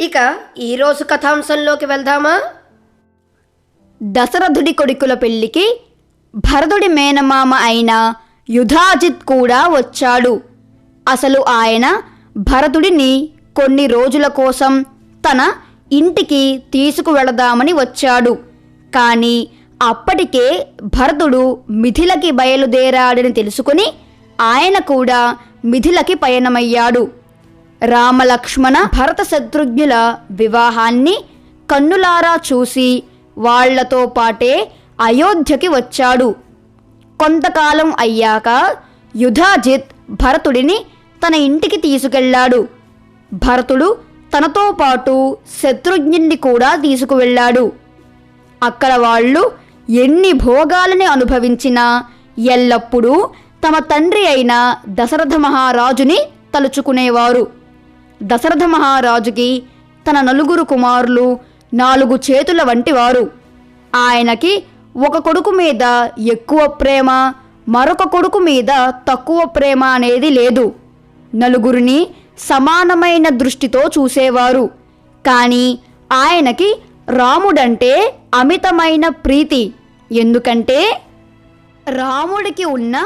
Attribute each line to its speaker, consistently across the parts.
Speaker 1: ఇక ఈరోజు కథాంశంలోకి వెళ్దామా?
Speaker 2: దశరథుడి కొడుకుల పెళ్ళికి భరతుడి మేనమామ అయిన యుధాజిత్ కూడా వచ్చాడు. అసలు ఆయన భరతుడిని కొన్ని రోజుల కోసం తన ఇంటికి తీసుకువెళదామని వచ్చాడు. కానీ అప్పటికే భరతుడు మిథిలకి బయలుదేరాడని తెలుసుకుని ఆయన కూడా మిథిలకి పయనమయ్యాడు. రామలక్ష్మణ భరత శత్రుఘ్నుల వివాహాన్ని కన్నులారా చూసి వాళ్ళతో పాటే అయోధ్యకి వచ్చాడు. కొంతకాలం అయ్యాక యుధాజిత్ భరతుడిని తన ఇంటికి తీసుకెళ్ళాడు భరతుడు తనతో పాటు శత్రుఘ్నుణ్ణి కూడా తీసుకువెళ్ళాడు. అక్కడ వాళ్ళు ఎన్ని భోగాలని అనుభవించినా ఎల్లప్పుడూ తమ తండ్రి అయిన దశరథ మహారాజుని తలుచుకునేవారు. దశరథ మహారాజుకి తన నలుగురు కుమారులు నాలుగు చేతుల వంటివారు ఆయనకి ఒక కొడుకు మీద ఎక్కువ ప్రేమ మరొక కొడుకు మీద తక్కువ ప్రేమ అనేది లేదు. నలుగురిని సమానమైన దృష్టితో చూసేవారు. కానీ ఆయనకి రాముడంటే అమితమైన ప్రీతి. ఎందుకంటే రాముడికి ఉన్న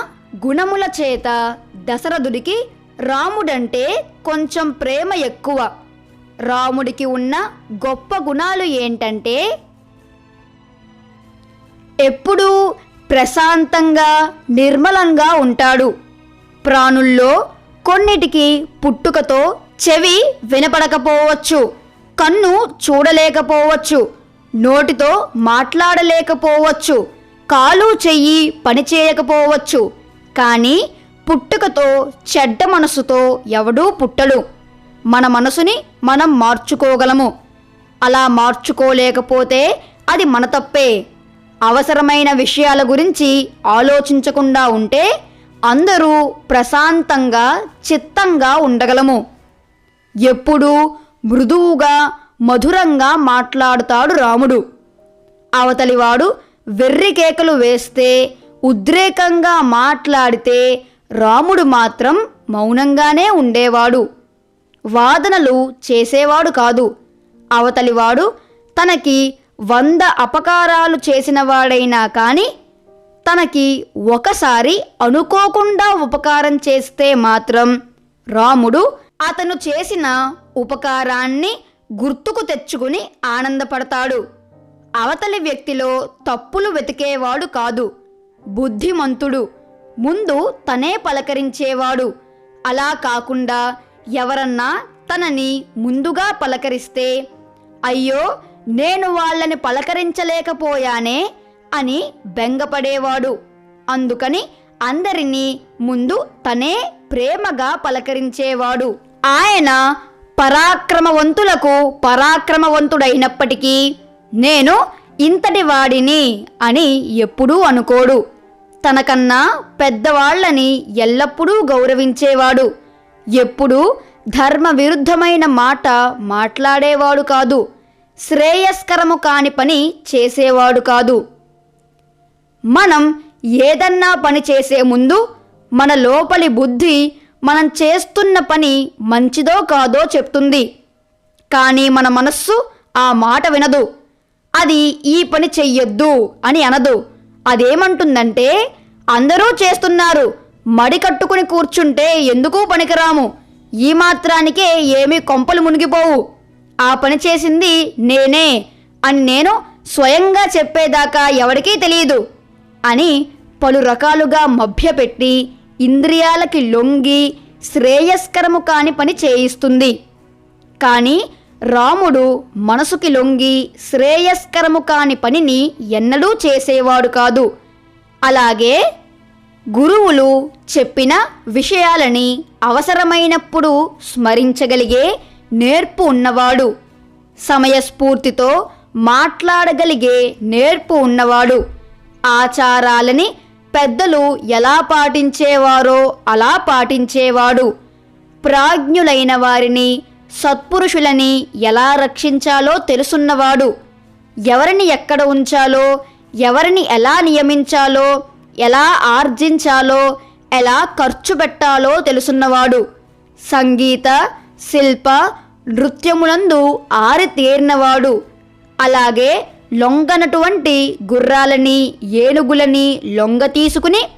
Speaker 2: గుణముల చేత దశరథుడికి రాముడంటే కొంచెం ప్రేమ ఎక్కువ. రాముడికి ఉన్న గొప్ప గుణాలు ఏంటంటే ఎప్పుడూ ప్రశాంతంగా నిర్మలంగా ఉంటాడు. ప్రాణుల్లో కొన్నిటికి పుట్టుకతో చెవి వినపడకపోవచ్చు కన్ను చూడలేకపోవచ్చు నోటితో మాట్లాడలేకపోవచ్చు కాలు చెయ్యి పనిచేయకపోవచ్చు. కానీ పుట్టుకతో చెడ్డ మనసుతో ఎవడూ పుట్టడు. మన మనసుని మనం మార్చుకోగలము. అలా మార్చుకోలేకపోతే అది మన తప్పే. అవసరమైన విషయాల గురించి ఆలోచించకుండా ఉంటే అందరూ ప్రశాంతంగా చిత్తంగా ఉండగలము. ఎప్పుడూ మృదువుగా మధురంగా మాట్లాడుతాడు రాముడు. అవతలివాడు వెర్రి కేకలు వేస్తే ఉద్రేకంగా మాట్లాడితే రాముడు మాత్రం మౌనంగానే ఉండేవాడు. వాదనలు చేసేవాడు కాదు. అవతలివాడు తనకి వంద అపకారాలు చేసినవాడైనా కానీ తనకి ఒకసారి అనుకోకుండా ఉపకారం చేస్తే మాత్రం రాముడు అతను చేసిన ఉపకారాన్ని గుర్తుకు తెచ్చుకుని ఆనందపడతాడు. అవతలి వ్యక్తిలో తప్పులు వెతికేవాడు కాదు. బుద్ధిమంతుడు. ముందు తనే పలకరించేవాడు. అలా కాకుండా ఎవరన్నా తనని ముందుగా పలకరిస్తే అయ్యో నేను వాళ్ళని పలకరించలేకపోయానే అని బెంగపడేవాడు. అందుకని అందరినీ ముందు తనే ప్రేమగా పలకరించేవాడు. ఆయన పరాక్రమవంతులకు పరాక్రమవంతుడైనప్పటికీ నేను ఇంతటి వాడిని అని ఎప్పుడూ అనుకోడు. తనకన్నా పెద్దవాళ్ళని ఎల్లప్పుడూ గౌరవించేవాడు. ఎప్పుడూ ధర్మ విరుద్ధమైన మాట మాట్లాడేవాడు కాదు. శ్రేయస్కరము కాని పని చేసేవాడు కాదు. మనం ఏదన్నా పని చేసే ముందు మన లోపలి బుద్ధి మనం చేస్తున్న పని మంచిదో కాదో చెప్తుంది. కానీ మన మనస్సు ఆ మాట వినదు. అది ఈ పని చెయ్యొద్దు అని అనదు. అదేమంటుందంటే అందరూ చేస్తున్నారు మడి కట్టుకుని కూర్చుంటే ఎందుకు పనికిరాము? ఈ మాత్రానికే ఏమీ కొంపలు మునిగిపోవు. ఆ పని చేసింది నేనే అని నేను స్వయంగా చెప్పేదాకా ఎవరికీ తెలియదు అని పలు రకాలుగా మభ్యపెట్టి ఇంద్రియాలకి లొంగి శ్రేయస్కరము కాని పని చేయిస్తుంది. కానీ రాముడు మనసుకి లొంగి శ్రేయస్కరము కాని పనిని ఎన్నడూ చేసేవాడు కాదు. అలాగే గురువులు చెప్పిన విషయాలని అవసరమైనప్పుడు స్మరించగలిగే నేర్పు ఉన్నవాడు. సమయస్ఫూర్తితో మాట్లాడగలిగే నేర్పు ఉన్నవాడు. ఆచారాలని పెద్దలు ఎలా పాటించేవారో అలా పాటించేవాడు. ప్రాజ్ఞులైన వారిని సత్పురుషులని ఎలా రక్షించాలో తెలుసున్నవాడు. ఎవరిని ఎక్కడ ఉంచాలో ఎవరిని ఎలా నియమించాలో ఎలా ఆర్జించాలో ఎలా ఖర్చు పెట్టాలో తెలుసున్నవాడు. సంగీత శిల్ప నృత్యమునందు ఆరితేరినవాడు అలాగే లొంగనటువంటి గుర్రాలని ఏనుగులని లొంగ తీసుకుని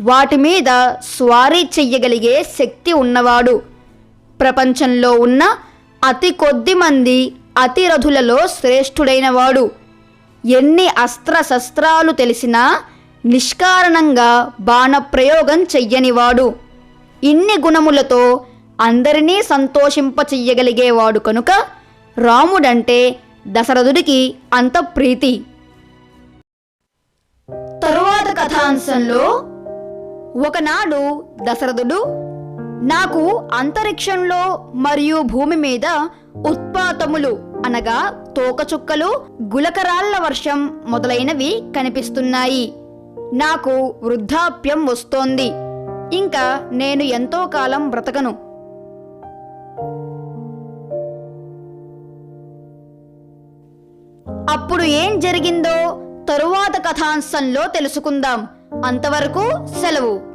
Speaker 2: వాటి మీద స్వారీ చెయ్యగలిగే శక్తి ఉన్నవాడు. ప్రపంచంలో ఉన్న అతి కొద్ది మంది అతిరథులలో శ్రేష్ఠుడైనవాడు ఎన్ని అస్త్ర శస్త్రాలు తెలిసినా నిష్కారణంగా బాణప్రయోగం చెయ్యనివాడు ఇన్ని గుణములతో అందరినీ సంతోషింపచెయ్యగలిగేవాడు కనుక రాముడంటే దశరథుడికి అంత ప్రీతి. తరువాత కథాంశంలో ఒకనాడు దశరథుడు నాకు అంతరిక్షంలో మరియు భూమి మీద ఉత్పాతములు అనగా తోకచుక్కలు గులకరాళ్ళ వర్షం మొదలైనవి కనిపిస్తున్నాయి. నాకు వృద్ధాప్యం వస్తోంది. ఇంకా నేను ఎంతో కాలం బ్రతకను. అప్పుడు ఏం జరిగిందో తరువాత కథాంశంలో తెలుసుకుందాం. అంతవరకు సెలవు.